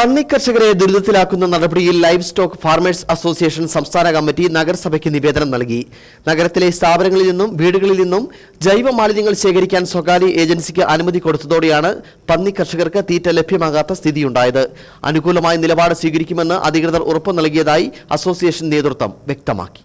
പന്നി കർഷകരെ ദുരിതത്തിലാക്കുന്ന നടപടിയിൽ ലൈവ് സ്റ്റോക്ക് ഫാർമേഴ്സ് അസോസിയേഷൻ സംസ്ഥാന കമ്മിറ്റി നഗരസഭയ്ക്ക് നിവേദനം നൽകി. നഗരത്തിലെ സ്ഥാപനങ്ങളിൽ നിന്നും വീടുകളിൽ നിന്നും ജൈവ മാലിന്യങ്ങൾ ശേഖരിക്കാൻ സ്വകാര്യ ഏജൻസിക്ക് അനുമതി കൊടുത്തതോടെയാണ് പന്നി കർഷകർക്ക് തീറ്റ ലഭ്യമാകാത്ത സ്ഥിതിയുണ്ടായത്. അനുകൂലമായ നിലപാട് സ്വീകരിക്കുമെന്ന് അധികൃതർ ഉറപ്പു നൽകിയതായി അസോസിയേഷൻ നേതൃത്വം വ്യക്തമാക്കി.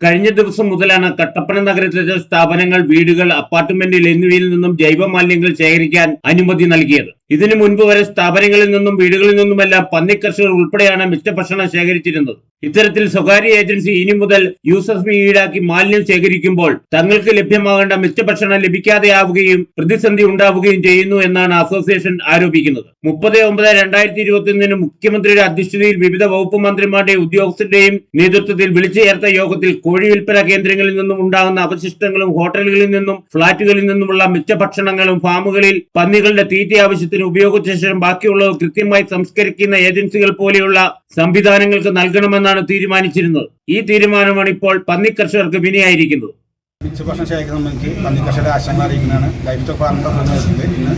കഴിഞ്ഞ ദിവസം മുതലാണ് കട്ടപ്പന നഗരത്തിലെ സ്ഥാപനങ്ങൾ വീടുകൾ അപ്പാർട്ട്മെന്റിൽ എന്നിവയിൽ നിന്നും ജൈവ മാലിന്യങ്ങൾ ശേഖരിക്കാൻ അനുമതി നൽകിയത്. ഇതിനു മുൻപ് വരെ സ്ഥാപനങ്ങളിൽ നിന്നും വീടുകളിൽ നിന്നുമെല്ലാം പന്നിക്കർഷകർ ഉൾപ്പെടെയാണ് മിച്ചഭക്ഷണം ശേഖരിച്ചിരുന്നത്. ഇത്തരത്തിൽ സ്വകാര്യ ഏജൻസി ഇനി മുതൽ യൂസർ ഫീ ഈടാക്കി മാലിന്യം ശേഖരിക്കുമ്പോൾ തങ്ങൾക്ക് ലഭ്യമാകേണ്ട മിച്ചഭക്ഷണം ലഭിക്കാതെയാവുകയും പ്രതിസന്ധി ഉണ്ടാവുകയും ചെയ്യുന്നു എന്നാണ് അസോസിയേഷൻ ആരോപിക്കുന്നത്. മുപ്പത് ഒമ്പത് രണ്ടായിരത്തി ഇരുപത്തിയൊന്നിന് മുഖ്യമന്ത്രിയുടെ അധ്യക്ഷതയിൽ വിവിധ വകുപ്പ് മന്ത്രിമാരുടെയും ഉദ്യോഗസ്ഥരുടെയും നേതൃത്വത്തിൽ വിളിച്ചു ചേർത്ത യോഗത്തിൽ കോഴി വിൽപ്പന കേന്ദ്രങ്ങളിൽ നിന്നും ഉണ്ടാകുന്ന അവശിഷ്ടങ്ങളും ഹോട്ടലുകളിൽ നിന്നും ഫ്ളാറ്റുകളിൽ നിന്നുമുള്ള മിച്ചഭക്ഷണങ്ങളും ഫാമുകളിൽ പന്നികളുടെ തീറ്റ ആവശ്യത്തിന് ഉപയോഗിച്ച ശേഷം ബാക്കിയുള്ളത് കൃത്യമായി സംസ്കരിക്കുന്ന ഏജൻസികൾ പോലെയുള്ള സംവിധാനങ്ങൾക്ക് നൽകണമെന്നാണ് തീരുമാനിച്ചിരുന്നത്. ഈ തീരുമാനമാണ് ഇപ്പോൾ പന്നി കർഷകർക്ക് വിനയായിരിക്കുന്നത്. മിച്ചഭക്ഷണം ശേഖരണം സംബന്ധിച്ച് പന്നിക്കർഷകരുടെ ആശങ്ക അറിയിക്കുന്നതാണ്. ലൈഫ് സ്റ്റോക്ക് ഫാമിന്റെ പ്രതിനിധികൾ ഇന്ന്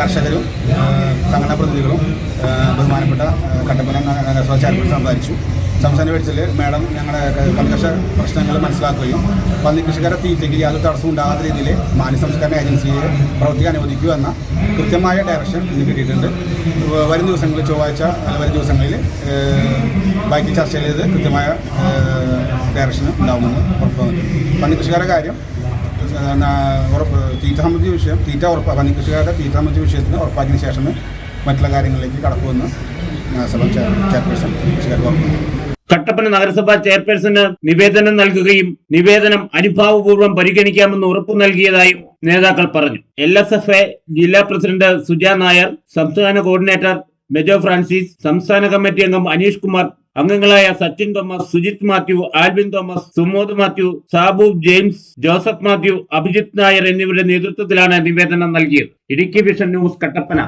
കർഷകരും സംഘടനാ പ്രതിനിധികളും ബഹുമാനപ്പെട്ട കട്ടപ്പന സംസാരിച്ചു. സംസ്ഥാന വെടിച്ചിൽ മാഡം ഞങ്ങളുടെ പന്നികർഷക പ്രശ്നങ്ങൾ മനസ്സിലാക്കുകയും പന്നികൃഷിക്കാരെ തീറ്റയ്ക്ക് യാതൊരു തടസ്സവും ഉണ്ടാകാത്ത രീതിയിൽ മാലിന്യ സംസ്കരണ ഏജൻസിയെ പ്രവർത്തിക്കാൻ അനുവദിക്കുക എന്ന കൃത്യമായ ഡയറക്ഷൻ ഇന്ന് കിട്ടിയിട്ടുണ്ട് വരും ദിവസങ്ങളിൽ ചൊവ്വാഴ്ച വരും ദിവസങ്ങളിൽ ബാക്കി ചർച്ച ചെയ്ത് കൃത്യമായ ഡയറക്ഷൻ ഉണ്ടാവുമെന്ന് ഉറപ്പ് വന്നിട്ടുണ്ട് പന്നികൃഷിക്കാരുടെ കാര്യം ഉറപ്പ് തീറ്റ സംബന്ധിച്ച വിഷയം തീറ്റ ഉറപ്പ് പന്നികൃഷിക്കാരുടെ തീറ്റ സംബന്ധിച്ച വിഷയത്തിന് ഉറപ്പാക്കിയതിന് ശേഷമേ മറ്റുള്ള കാര്യങ്ങളിലേക്ക് കടക്കുമെന്ന് സഭ ചെയർ ചെയർപേഴ്സൺ കൃഷിക്കാർക്ക് ഉറപ്പ് നൽകി. കട്ടപ്പന നഗരസഭാ ചെയർപേഴ്സന് നിവേദനം നൽകുകയും നിവേദനം അനുഭാവപൂർവം പരിഗണിക്കാമെന്ന് ഉറപ്പു നൽകിയതായും നേതാക്കൾ പറഞ്ഞു. എൽ എസ് എഫ് എ ജില്ലാ പ്രസിഡന്റ് സുജ നായർ സംസ്ഥാന കോർഡിനേറ്റർ മെജോ ഫ്രാൻസിസ് സംസ്ഥാന കമ്മിറ്റി അംഗം അനീഷ് കുമാർ അംഗങ്ങളായ സച്ചിൻ തോമസ് സുജിത് മാത്യു ആൽവിൻ തോമസ് സുമോദ് മാത്യു സാബു ജെയിംസ് ജോസഫ് മാത്യു അഭിജിത് നായർ എന്നിവരുടെ നേതൃത്വത്തിലാണ് നിവേദനം നൽകിയത്. Idukki vision news Kattappana.